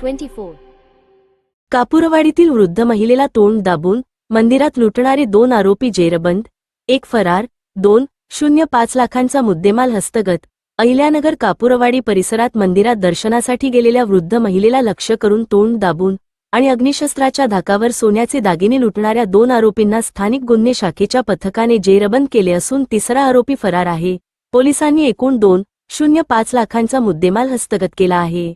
Twenty four कापूरवाडीतील वृद्ध महिलेला तोंड दाबून मंदिरात लुटणारे दोन आरोपी जेरबंद एक फरार दोन शून्य पाच लाखांचा मुद्देमाल हस्तगत. अहिल्यानगर कापूरवाडी परिसरात मंदिरात दर्शनासाठी गेलेल्या वृद्ध महिलेला लक्ष करून तोंड दाबून आणि अग्निशस्त्राच्या धाकावर सोन्याचे दागिने लुटणाऱ्या दोन आरोपींना स्थानिक गुन्हे शाखेच्या पथकाने जेरबंद केले असून तिसरा आरोपी फरार आहे. पोलिसांनी एकूण दोन शून्य पाच लाखांचा मुद्देमाल हस्तगत केला आहे.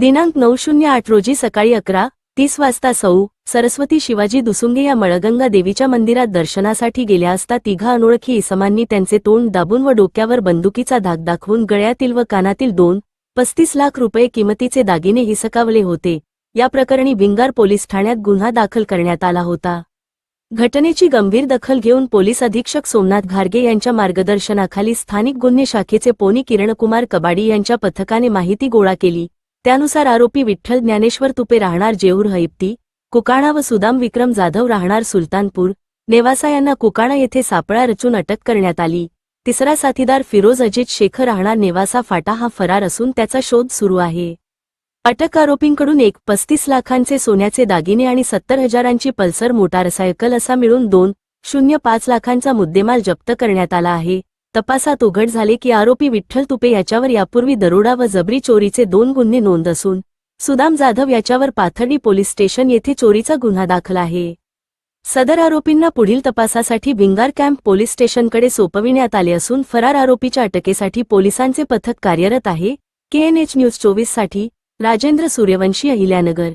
दिनांक नऊ शून्य आठ रोजी सकाळी अकरा तीस वाजता सौ सरस्वती शिवाजी दुसुंगे या मळगंगा देवीच्या मंदिरात दर्शनासाठी गेल्या असता तिघा अनोळखी इसमांनी त्यांचे तोंड दाबून व डोक्यावर बंदुकीचा धाक दाखवून गळ्यातील व कानातील दोन पस्तीस लाख रुपये किमतीचे दागिने हिसकावले होते. या प्रकरणी भिंगार पोलीस ठाण्यात गुन्हा दाखल करण्यात आला होता. घटनेची गंभीर दखल घेऊन पोलीस अधीक्षक सोमनाथ घारगे यांच्या मार्गदर्शनाखाली स्थानिक गुन्हे शाखेचे पोनी किरणकुमार कबाडी यांच्या पथकाने माहिती गोळा केली. त्यानुसार आरोपी विठ्ठल ज्ञानेश्वर तुपे राहणार जेऊर हैप्ती कुकाणा व सुदाम विक्रम जाधव राहणार सुलतानपूर नेवासा यांना कुकाणा येथे सापळा रचून अटक करण्यात आली. तिसरा साथीदार फिरोज अजित शेखर राहणार नेवासा फाटा हा फरार असून त्याचा शोध सुरू आहे. अटक आरोपींकडून एक पस्तीस लाखांचे सोन्याचे दागिने आणि सत्तर हजारांची पल्सर मोटारसायकल असा मिळून दोन शून्य पाच लाखांचा मुद्देमाल जप्त करण्यात आला आहे. तपासात उघड झाले की आरोपी विठ्ठल तुपे याच्यावर यापूर्वी दरोडा व जबरी चोरीचे दोन गुन्हे नोंद असून सुदाम जाधव याच्यावर पाथर्डी पोलीस स्टेशन येथे चोरीचा गुन्हा दाखल आहे. सदर आरोपींना पुढील तपासासाठी भिंगार कॅम्प पोलीस स्टेशनकडे सोपविण्यात आले असून फरार आरोपीच्या अटकेसाठी पोलिसांचे पथक कार्यरत आहे. केएनएच न्यूज चोवीससाठी राजेंद्र सूर्यवंशी अहिल्यानगर.